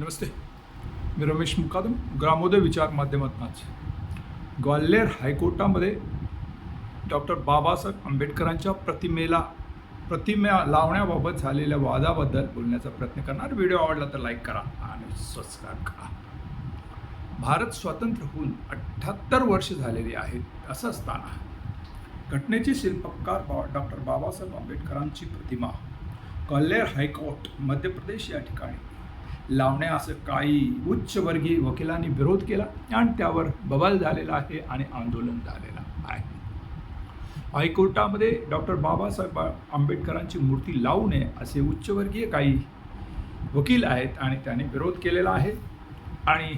नमस्ते मी रमेश मुकादम ग्रामोदय विचार माध्यमातून आज. ग्वाल्हेर हायकोर्टामध्ये डॉक्टर बाबासाहेब आंबेडकरांच्या प्रतिमेला प्रतिमा लावण्याबाबत झालेल्या वादाबद्दल बोलण्याचा प्रयत्न करणार. व्हिडिओ आवडला तर लाईक करा आणि सबस्क्राईब करा. भारत स्वतंत्र होऊन अठ्ठ्याहत्तर वर्ष झालेली आहेत असं असताना घटनेचे शिल्पकार बा डॉक्टर बाबासाहेब आंबेडकरांची प्रतिमा ग्वाल्हेर हायकोर्ट मध्य प्रदेश या ठिकाणी लावण्यास काही उच्चवर्गीय वकिलांनी विरोध केला आणि त्यावर बवाल झालेला आहे आणि आंदोलन झालेलं आहे. हायकोर्टामध्ये डॉक्टर बाबासाहेब आंबेडकरांची मूर्ती लावू नये असे उच्चवर्गीय काही वकील आहेत आणि त्याने विरोध केलेला आहे. आणि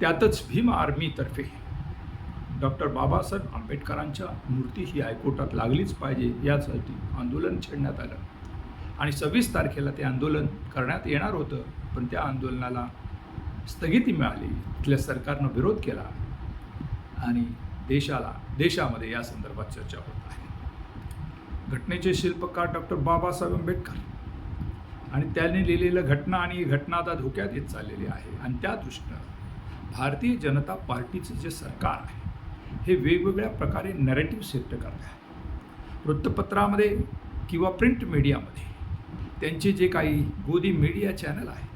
त्यातच भीम आर्मीतर्फे डॉक्टर बाबासाहेब आंबेडकरांच्या मूर्ती ही हायकोर्टात लागलीच पाहिजे यासाठी आंदोलन छेडण्यात आलं. आणि सव्वीस तारखेला ते आंदोलन करण्यात येणार होतं. पण त्या आंदोलनाला स्थगिती मिळाली. तिथल्या सरकारनं विरोध केला आणि देशाला देशामध्ये या संदर्भात चर्चा होत आहे. घटनेचे शिल्पकार डॉक्टर बाबासाहेब आंबेडकर आणि त्याने लिहिलेलं घटना आणि ही घटना आता धोक्यात येत चाललेली आहे. आणि त्या दृष्टीनं भारतीय जनता पार्टीचं जे सरकार आहे हे वेगवेगळ्या प्रकारे नॅरेटिव्ह सेट करत आहे. वृत्तपत्रामध्ये किंवा प्रिंट मीडियामध्ये त्यांचे जे काही गोदी मीडिया चॅनल आहे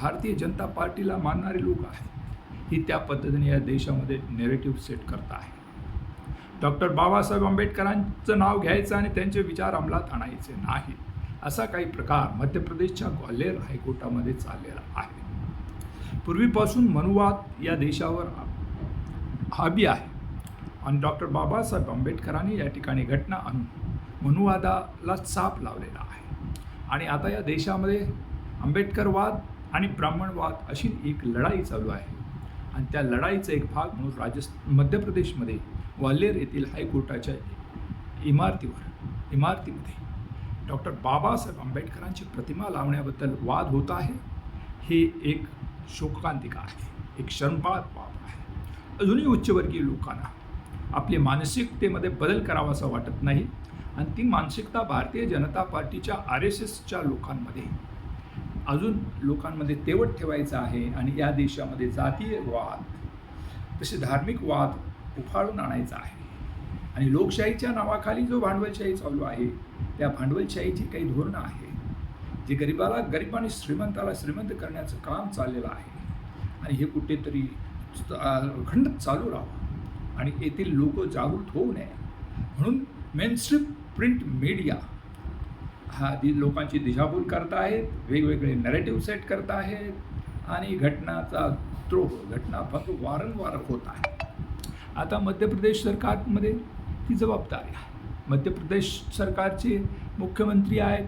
भारतीय जनता पार्टीला मानणारे लोक आहेत. ही त्या पद्धतीने या देशामध्ये नेरेटिव्ह सेट करत आहे. डॉक्टर बाबासाहेब आंबेडकरांचं नाव घ्यायचं आणि त्यांचे विचार अंमलात आणायचे नाही असा काही प्रकार मध्य प्रदेशच्या ग्वाल्हेर हायकोर्टामध्ये चाललेला आहे. पूर्वीपासून मनुवाद या देशावर हाबी आहे आणि डॉक्टर बाबासाहेब आंबेडकरांनी या ठिकाणी घटना आणून मनुवादाला चाप लावलेला आहे. आणि आता या देशामध्ये आंबेडकरवाद आणि ब्राह्मणवाद अशी एक लढाई चालू आहे. आणि त्या लढाईचा एक भाग म्हणून राजस् मध्य प्रदेशमध्ये ग्वाल्हेर येथील हायकोर्टाच्या इमारतीवर इमारतीमध्ये डॉक्टर बाबासाहेब आंबेडकरांची प्रतिमा लावण्याबद्दल वाद होत आहे. हे एक शोकांतिका आहे. एक शर्मपाळ बाब आहे. अजूनही उच्चवर्गीय लोकांना आपले मानसिकतेमध्ये बदल करावासा वाटत नाही. आणि ती मानसिकता भारतीय जनता पार्टीच्या आर एस एसच्या लोकांमध्ये अजून लोकांमध्ये तेवट ठेवायचं आहे आणि या देशामध्ये जातीय वाद तसे धार्मिक वाद उफाळून आणायचा आहे. आणि लोकशाहीच्या नावाखाली जो भांडवलशाही चालू आहे त्या भांडवलशाहीची काही धोरणं आहे जे गरिबाला गरीब आणि श्रीमंताला श्रीमंत करण्याचं काम चाललेलं आहे. आणि हे कुठेतरी खंडत चालू राहावं. आणि येथील लोक जागृत होऊ नये. म्हणून मेनस्ट्रीम प्रिंट मीडिया हा दि लोकांची दिशाभूल करत आहेत वेगवेगळे नरेटिव्ह सेट करत आहेत आणि घटनाचा द्रोह घटना फक्त वारंवार होत आहे. आता मध्य प्रदेश सरकारमध्ये ती जबाबदारी आहे. मध्य प्रदेश सरकारचे मुख्यमंत्री आहेत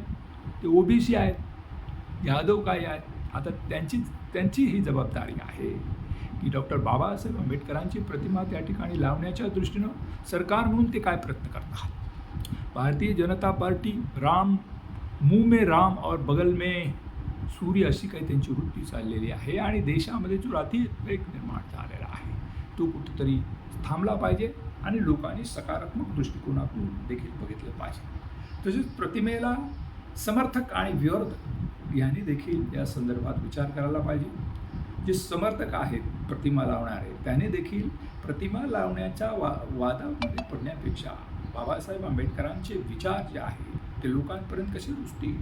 ते ओ बी सी आहेत यादव काय आहेत. आता त्यांची त्यांची ही जबाबदारी आहे की डॉक्टर बाबासाहेब आंबेडकरांची प्रतिमा त्या ठिकाणी लावण्याच्या दृष्टीनं सरकार म्हणून ते काय प्रयत्न करतात? भारतीय जनता पार्टी राम मुंह में राम और बगल में सूर्य अशी काही त्यांची वृत्ती चाललेली आहे आणि देशामध्ये जो रातीद्वेग निर्माण झालेला आहे. तो कुठेतरी थांबला पाहिजे आणि लोकांनी सकारात्मक दृष्टिकोनातून देखील बघितलं पाहिजे. तसेच प्रतिमेला समर्थक आणि विरोधक यांनी देखील या संदर्भात विचार करायला पाहिजे. जे समर्थक आहेत प्रतिमा लावणारे त्याने देखील प्रतिमा लावण्याच्या वा वादामध्ये पडण्यापेक्षा बाबासाहेब आंबेडकरांचे विचार जे आहेत ते लोकांपर्यंत कसे रुजतील?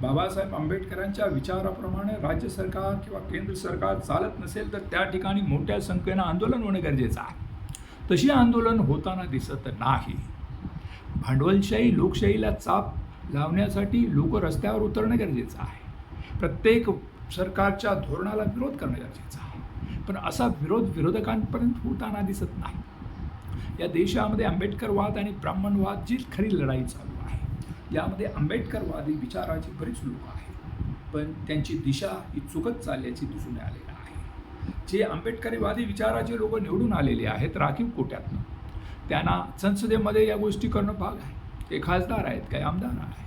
बाबासाहेब आंबेडकरांच्या विचाराप्रमाणे राज्य सरकार किंवा केंद्र सरकार चालत नसेल तर त्या ठिकाणी मोठ्या संख्येनं आंदोलन होणं गरजेचं आहे. तशी आंदोलन होताना दिसत नाही. भांडवलशाही लोकशाहीला चाप लावण्यासाठी लोक रस्त्यावर उतरणं गरजेचं आहे. प्रत्येक सरकारच्या धोरणाला विरोध करणं गरजेचं आहे. पण असा विरोध विरोधकांपर्यंत होताना दिसत नाही. या देशामध्ये आंबेडकरवाद आणि ब्राह्मणवाद जी खरी लढाई चालू यामध्ये आंबेडकरवादी विचाराची बरीच लोक आहेत. पण त्यांची दिशा ही चुकत चालल्याची दिसून आलेलं आहे. जे आंबेडकरीवादी विचाराचे लोक निवडून आलेले आहेत राखीव कोट्यातनं. त्यांना संसदेमध्ये या गोष्टी करणं भाग आहे. ते खासदार आहेत काही आमदार आहे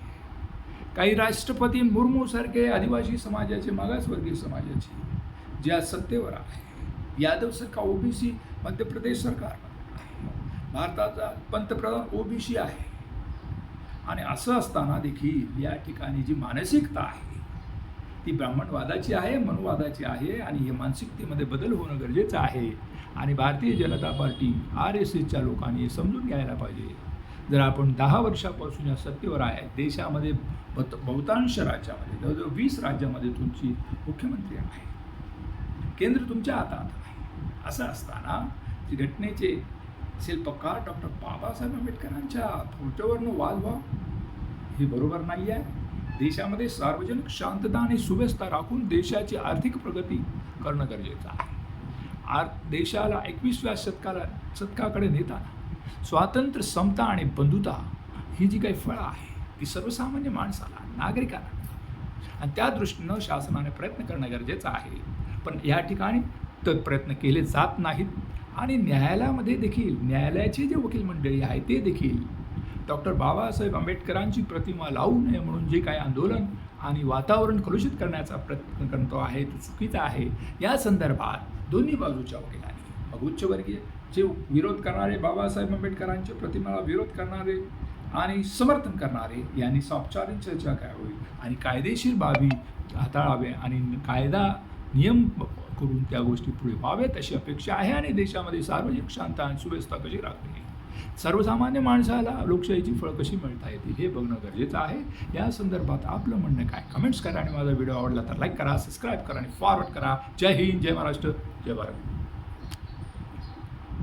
काही राष्ट्रपती मुर्मूसारखे आदिवासी समाजाचे मागासवर्गीय समाजाचे जे आज सत्तेवर आहे. यादव सरकार ओबीसी मध्य प्रदेश सरकार आहे. भारताचा पंतप्रधान ओबीसी आहे. आणि असं असताना देखील या ठिकाणी जी मानसिकता आहे ती ब्राह्मणवादाची आहे मनुवादाची आहे आणि हे मानसिकतेमध्ये बदल होणं गरजेचं आहे. आणि भारतीय जनता पार्टी आर एस एसच्या लोकांनी हे समजून घ्यायला पाहिजे. जर आपण दहा वर्षापासून या सत्तेवर आहे देशामध्ये बहुत बहुतांश राज्यामध्ये जवळजवळ वीस राज्यामध्ये तुमची मुख्यमंत्री आहे. केंद्र तुमच्या हातात आहे. असं असताना घटनेचे शिल्पकार डॉक्टर बाबासाहेब आंबेडकरांच्या फोटोवरनं वाद व्हा. हे बरोबर नाही आहे. देशामध्ये सार्वजनिक शांतता आणि सुव्यवस्था राखून देशाची आर्थिक प्रगती करणं गरजेचं आहे. आर देशाला एकवीसव्या शतकाला शतकाकडे नेताना स्वातंत्र्य समता आणि बंधुता ही जी काही फळं आहे ती सर्वसामान्य माणसाला नागरिकांना आणि त्या दृष्टीनं शासनाने प्रयत्न करणं गरजेचं आहे. पण या ठिकाणी तर प्रयत्न केले जात नाहीत. आणि न्यायालयामध्ये देखील न्यायालयाची जे वकील मंडळी आहे ते देखील डॉक्टर बाबासाहेब आंबेडकरांची प्रतिमा लावू नये म्हणून जे काही आंदोलन आणि वातावरण कलुषित करण्याचा प्रयत्न करतो आहे तो चुकीचा आहे या संदर्भात दोन्ही बाजूच्या वकिलांनी मग उच्चवर्गीय जे विरोध करणारे बाबासाहेब आंबेडकरांच्या प्रतिमेला विरोध करणारे आणि समर्थन करणारे यांनी औपचारिक चर्चा करावी आणि कायदेशीर बाबी हाताळावे आणि कायदा नियम करून त्या गोष्टी पुढे व्हाव्यात अशी अपेक्षा आहे आणि देशामध्ये सार्वजनिक शांत आणि सुव्यवस्था कशी राखली सर्वसामान्य माणसाला लोकशाहीची फळं कशी मिळता येतील हे बघणं गरजेचं आहे. या संदर्भात आपलं म्हणणं काय? कमेंट्स करा आणि माझा व्हिडिओ आवडला तर लाईक करा सबस्क्राईब करा आणि फॉरवर्ड करा. जय हिंद जय महाराष्ट्र जय भारत.